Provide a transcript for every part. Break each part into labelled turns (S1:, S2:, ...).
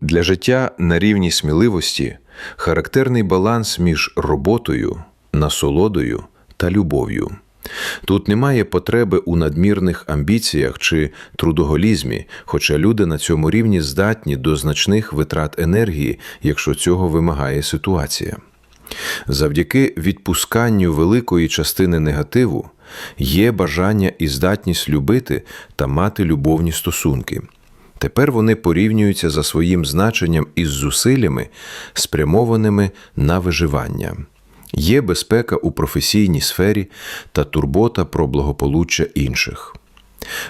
S1: Для життя на рівні сміливості характерний баланс між роботою, насолодою та любов'ю. Тут немає потреби у надмірних амбіціях чи трудоголізмі, хоча люди на цьому рівні здатні до значних витрат енергії, якщо цього вимагає ситуація. Завдяки відпусканню великої частини негативу є бажання і здатність любити та мати любовні стосунки. Тепер вони порівнюються за своїм значенням із зусиллями, спрямованими на виживання. Є безпека у професійній сфері та турбота про благополуччя інших.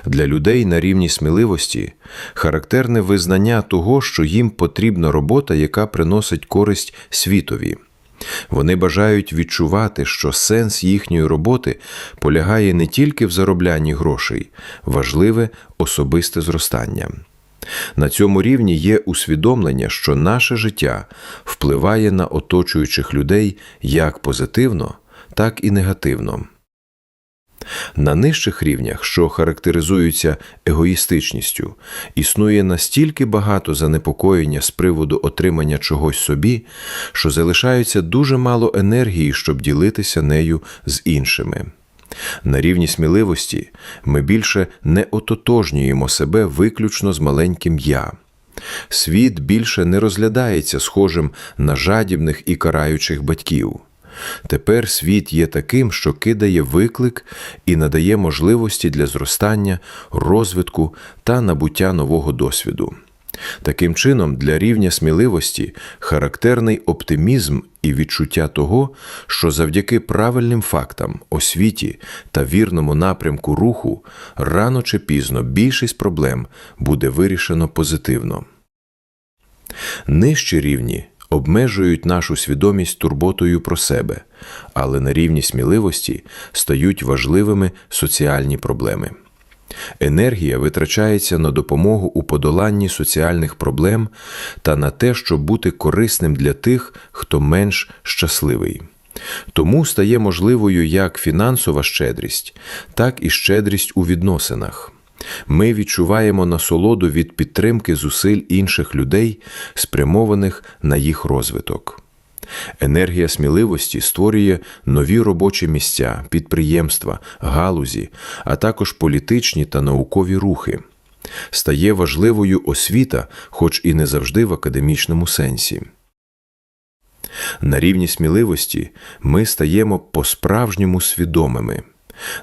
S1: Для людей на рівні сміливості характерне визнання того, що їм потрібна робота, яка приносить користь світові. Вони бажають відчувати, що сенс їхньої роботи полягає не тільки в зароблянні грошей, важливе особисте зростання. На цьому рівні є усвідомлення, що наше життя впливає на оточуючих людей як позитивно, так і негативно. На нижчих рівнях, що характеризуються егоїстичністю, існує настільки багато занепокоєння з приводу отримання чогось собі, що залишається дуже мало енергії, щоб ділитися нею з іншими. На рівні сміливості ми більше не ототожнюємо себе виключно з маленьким я. Світ більше не розглядається схожим на жадібних і караючих батьків. Тепер світ є таким, що кидає виклик і надає можливості для зростання, розвитку та набуття нового досвіду. Таким чином, для рівня сміливості характерний оптимізм і відчуття того, що завдяки правильним фактам, освіті та вірному напрямку руху рано чи пізно більшість проблем буде вирішено позитивно. Нижчі рівні обмежують нашу свідомість турботою про себе, але на рівні сміливості стають важливими соціальні проблеми. Енергія витрачається на допомогу у подоланні соціальних проблем та на те, щоб бути корисним для тих, хто менш щасливий. Тому стає можливою як фінансова щедрість, так і щедрість у відносинах. Ми відчуваємо насолоду від підтримки зусиль інших людей, спрямованих на їх розвиток. Енергія сміливості створює нові робочі місця, підприємства, галузі, а також політичні та наукові рухи. Стає важливою освіта, хоч і не завжди в академічному сенсі. На рівні сміливості ми стаємо по-справжньому свідомими.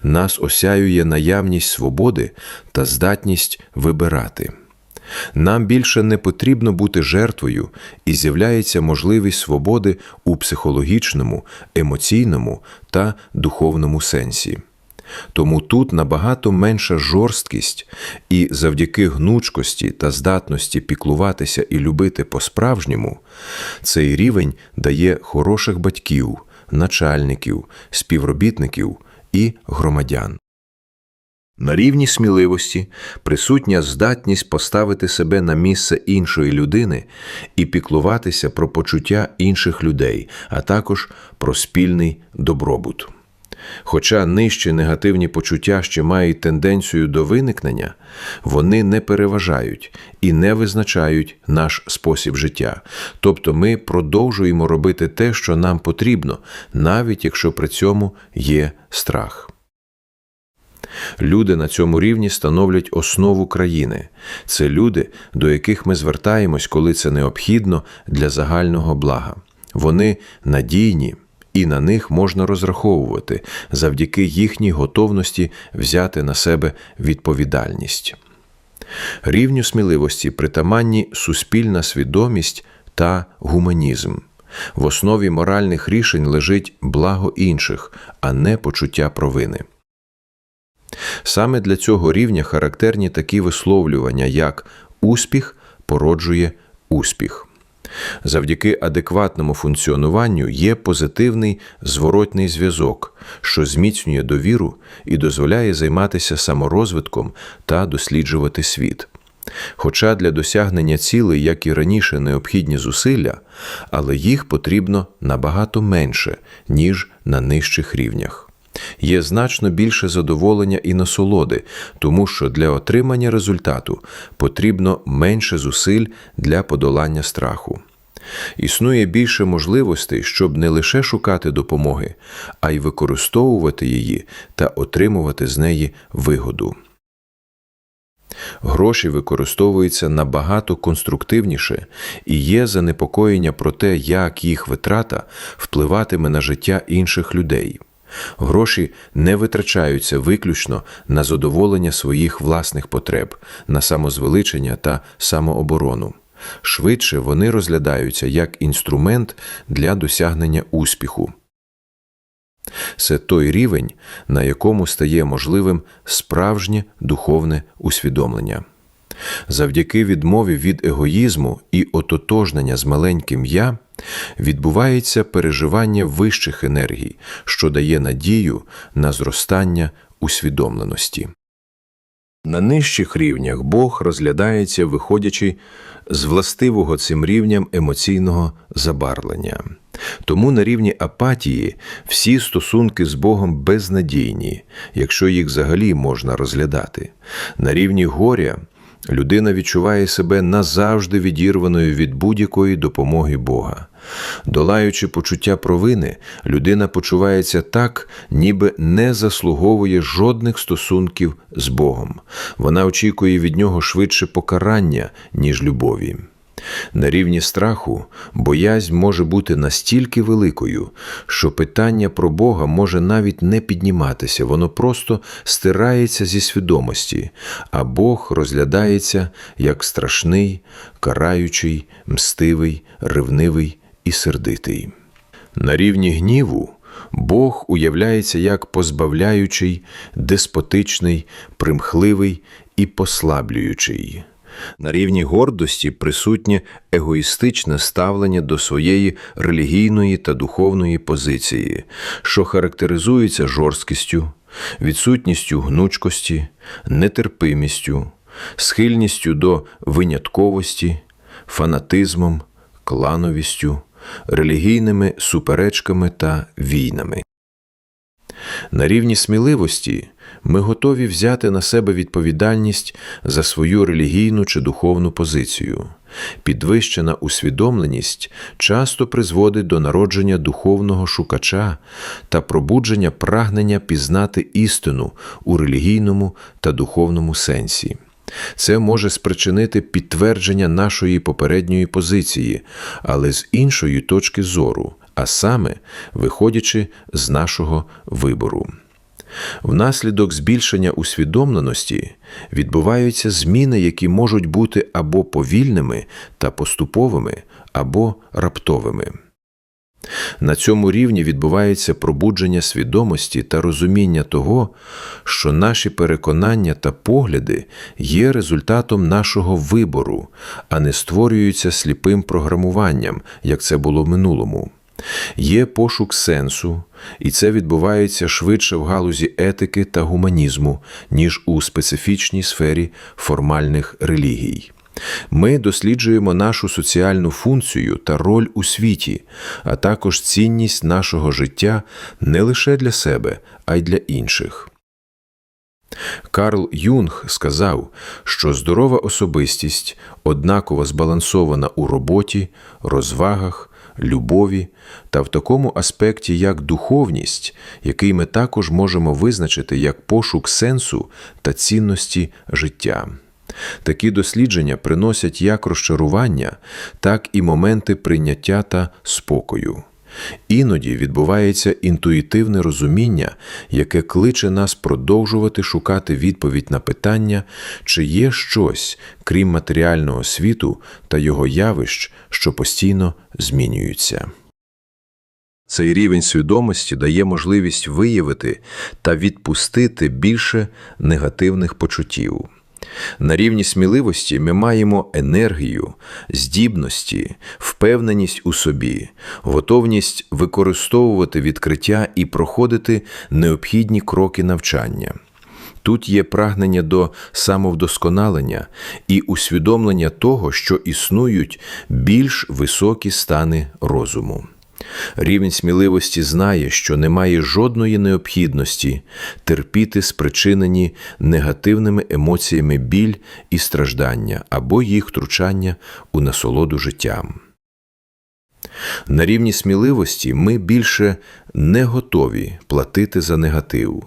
S1: Нас осяює наявність свободи та здатність вибирати. Нам більше не потрібно бути жертвою, і з'являється можливість свободи у психологічному, емоційному та духовному сенсі. Тому тут набагато менша жорсткість, і завдяки гнучкості та здатності піклуватися і любити по-справжньому, цей рівень дає хороших батьків, начальників, співробітників і громадян. На рівні сміливості присутня здатність поставити себе на місце іншої людини і піклуватися про почуття інших людей, а також про спільний добробут. Хоча нижчі негативні почуття ще мають тенденцію до виникнення, вони не переважають і не визначають наш спосіб життя. Тобто ми продовжуємо робити те, що нам потрібно, навіть якщо при цьому є страх. Люди на цьому рівні становлять основу країни. Це люди, до яких ми звертаємось, коли це необхідно для загального блага. Вони надійні, і на них можна розраховувати завдяки їхній готовності взяти на себе відповідальність. Рівню сміливості притаманні суспільна свідомість та гуманізм. В основі моральних рішень лежить благо інших, а не почуття провини. Саме для цього рівня характерні такі висловлювання, як успіх породжує успіх. Завдяки адекватному функціонуванню є позитивний зворотний зв'язок, що зміцнює довіру і дозволяє займатися саморозвитком та досліджувати світ. Хоча для досягнення цілей, як і раніше, необхідні зусилля, але їх потрібно набагато менше, ніж на нижчих рівнях. Є значно більше задоволення і насолоди, тому що для отримання результату потрібно менше зусиль для подолання страху. Існує більше можливостей, щоб не лише шукати допомоги, а й використовувати її та отримувати з неї вигоду. Гроші використовуються набагато конструктивніше і є занепокоєння про те, як їх витрата впливатиме на життя інших людей. Гроші не витрачаються виключно на задоволення своїх власних потреб, на самозвеличення та самооборону. Швидше вони розглядаються як інструмент для досягнення успіху. Це той рівень, на якому стає можливим справжнє духовне усвідомлення. Завдяки відмові від егоїзму і ототожнення з маленьким я відбувається переживання вищих енергій, що дає надію на зростання усвідомленості. На нижчих рівнях Бог розглядається, виходячи з властивого цим рівням емоційного забарвлення. Тому на рівні апатії всі стосунки з Богом безнадійні, якщо їх взагалі можна розглядати. На рівні горя людина відчуває себе назавжди відірваною від будь-якої допомоги Бога. Долаючи почуття провини, людина почувається так, ніби не заслуговує жодних стосунків з Богом. Вона очікує від нього швидше покарання, ніж любові. На рівні страху боязнь може бути настільки великою, що питання про Бога може навіть не підніматися, воно просто стирається зі свідомості, а Бог розглядається як страшний, караючий, мстивий, ревнивий і сердитий. На рівні гніву Бог уявляється як позбавляючий, деспотичний, примхливий і послаблюючий. На рівні гордості присутнє егоїстичне ставлення до своєї релігійної та духовної позиції, що характеризується жорсткістю, відсутністю гнучкості, нетерпимістю, схильністю до винятковості, фанатизмом, клановістю, релігійними суперечками та війнами. На рівні сміливості ми готові взяти на себе відповідальність за свою релігійну чи духовну позицію. Підвищена усвідомленість часто призводить до народження духовного шукача та пробудження прагнення пізнати істину у релігійному та духовному сенсі. Це може спричинити підтвердження нашої попередньої позиції, але з іншої точки зору, а саме виходячи з нашого вибору. Внаслідок збільшення усвідомленості відбуваються зміни, які можуть бути або повільними та поступовими, або раптовими. На цьому рівні відбувається пробудження свідомості та розуміння того, що наші переконання та погляди є результатом нашого вибору, а не створюються сліпим програмуванням, як це було в минулому. Є пошук сенсу, і це відбувається швидше в галузі етики та гуманізму, ніж у специфічній сфері формальних релігій. Ми досліджуємо нашу соціальну функцію та роль у світі, а також цінність нашого життя не лише для себе, а й для інших. Карл Юнг сказав, що здорова особистість однаково збалансована у роботі, розвагах, любові та в такому аспекті, як духовність, який ми також можемо визначити як пошук сенсу та цінності життя. Такі дослідження приносять як розчарування, так і моменти прийняття та спокою. Іноді відбувається інтуїтивне розуміння, яке кличе нас продовжувати шукати відповідь на питання, чи є щось, крім матеріального світу та його явищ, що постійно змінюються. Цей рівень свідомості дає можливість виявити та відпустити більше негативних почуттів. На рівні сміливості ми маємо енергію, здібності, впевненість у собі, готовність використовувати відкриття і проходити необхідні кроки навчання. Тут є прагнення до самовдосконалення і усвідомлення того, що існують більш високі стани розуму. Рівень сміливості знає, що немає жодної необхідності терпіти спричинені негативними емоціями біль і страждання або їх втручання у насолоду життям. На рівні сміливості ми більше не готові платити за негатив.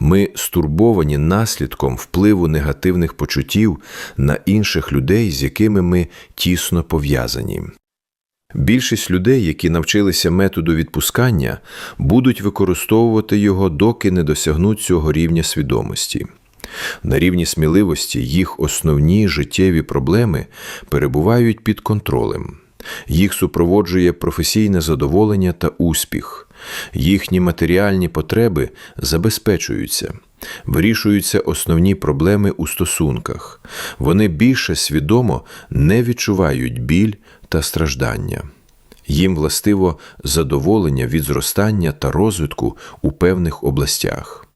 S1: Ми стурбовані наслідком впливу негативних почуттів на інших людей, з якими ми тісно пов'язані. Більшість людей, які навчилися методу відпускання, будуть використовувати його, доки не досягнуть цього рівня свідомості. На рівні сміливості їх основні життєві проблеми перебувають під контролем. Їх супроводжує професійне задоволення та успіх, їхні матеріальні потреби забезпечуються, вирішуються основні проблеми у стосунках, вони більше свідомо не відчувають біль та страждання. Їм властиво задоволення від зростання та розвитку у певних областях.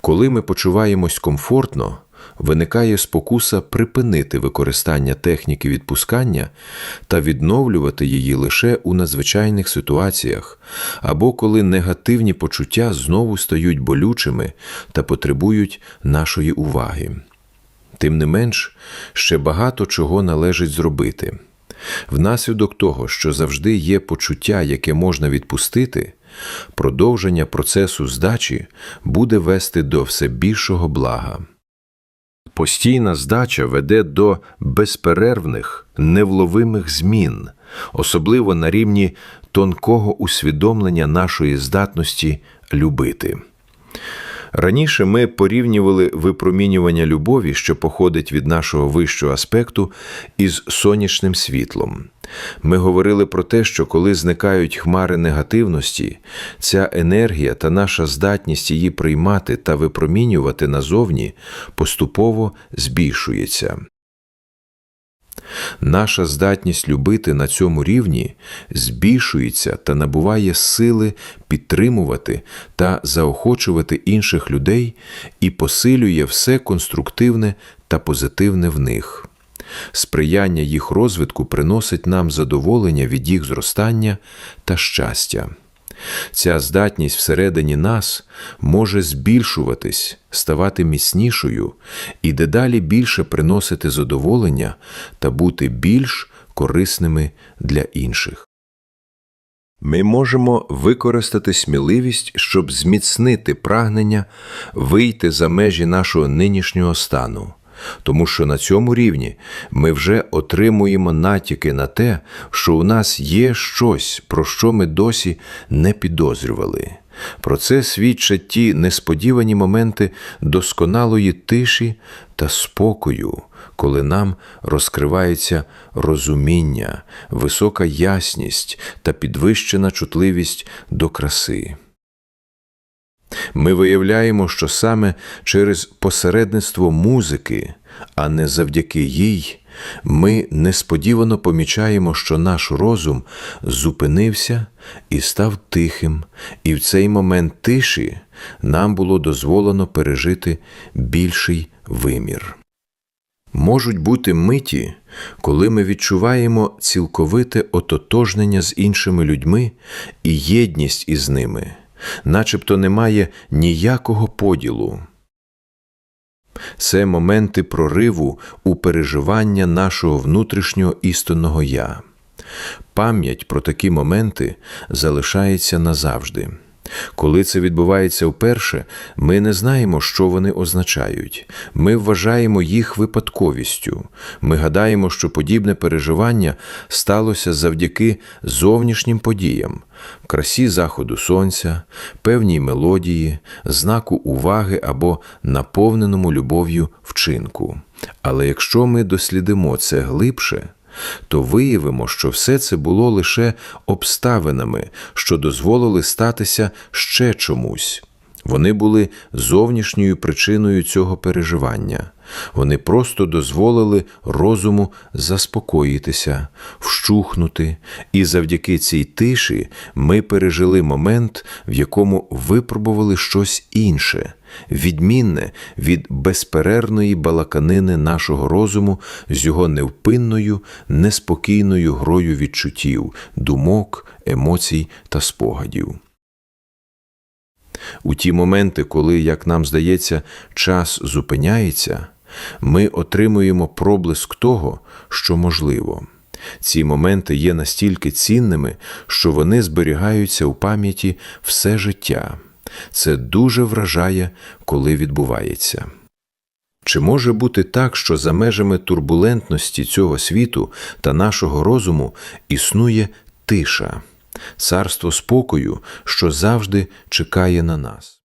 S1: Коли ми почуваємось комфортно, виникає спокуса припинити використання техніки відпускання та відновлювати її лише у надзвичайних ситуаціях, або коли негативні почуття знову стають болючими та потребують нашої уваги. Тим не менш, ще багато чого належить зробити. Внаслідок того, що завжди є почуття, яке можна відпустити, продовження процесу здачі буде вести до все більшого блага. Постійна здача веде до безперервних, невловимих змін, особливо на рівні тонкого усвідомлення нашої здатності любити. Раніше ми порівнювали випромінювання любові, що походить від нашого вищого аспекту, із сонячним світлом. Ми говорили про те, що коли зникають хмари негативності, ця енергія та наша здатність її приймати та випромінювати назовні поступово збільшується. Наша здатність любити на цьому рівні збільшується та набуває сили підтримувати та заохочувати інших людей і посилює все конструктивне та позитивне в них. Сприяння їх розвитку приносить нам задоволення від їх зростання та щастя. Ця здатність всередині нас може збільшуватись, ставати міцнішою і дедалі більше приносити задоволення та бути більш корисними для інших. Ми можемо використати сміливість, щоб зміцнити прагнення вийти за межі нашого нинішнього стану тому що на цьому рівні ми вже отримуємо натяки на те, що у нас є щось, про що ми досі не підозрювали. Про це свідчать ті несподівані моменти досконалої тиші та спокою, коли нам розкривається розуміння, висока ясність та підвищена чутливість до краси. Ми виявляємо, що саме через посередництво музики, а не завдяки їй, ми несподівано помічаємо, що наш розум зупинився і став тихим, і в цей момент тиші нам було дозволено пережити більший вимір. Можуть бути миті, коли ми відчуваємо цілковите ототожнення з іншими людьми і єдність із ними начебто немає ніякого поділу. Це моменти прориву у переживання нашого внутрішнього істинного я. Пам'ять про такі моменти залишається назавжди. Коли це відбувається вперше, ми не знаємо, що вони означають. Ми вважаємо їх випадковістю. Ми гадаємо, що подібне переживання сталося завдяки зовнішнім подіям, красі заходу сонця, певній мелодії, знаку уваги або наповненому любов'ю вчинку. Але якщо ми дослідимо це глибше, то виявимо, що все це було лише обставинами, що дозволили статися ще чомусь. Вони були зовнішньою причиною цього переживання. Вони просто дозволили розуму заспокоїтися, вщухнути, і завдяки цій тиші ми пережили момент, в якому випробували щось інше, відмінне від безперервної балаканини нашого розуму з його невпинною, неспокійною грою відчуттів, думок, емоцій та спогадів. У ті моменти, коли, як нам здається, час зупиняється, ми отримуємо проблиск того, що можливо. Ці моменти є настільки цінними, що вони зберігаються у пам'яті все життя. Це дуже вражає, коли відбувається. Чи може бути так, що за межами турбулентності цього світу та нашого розуму існує тиша, царство спокою, що завжди чекає на нас?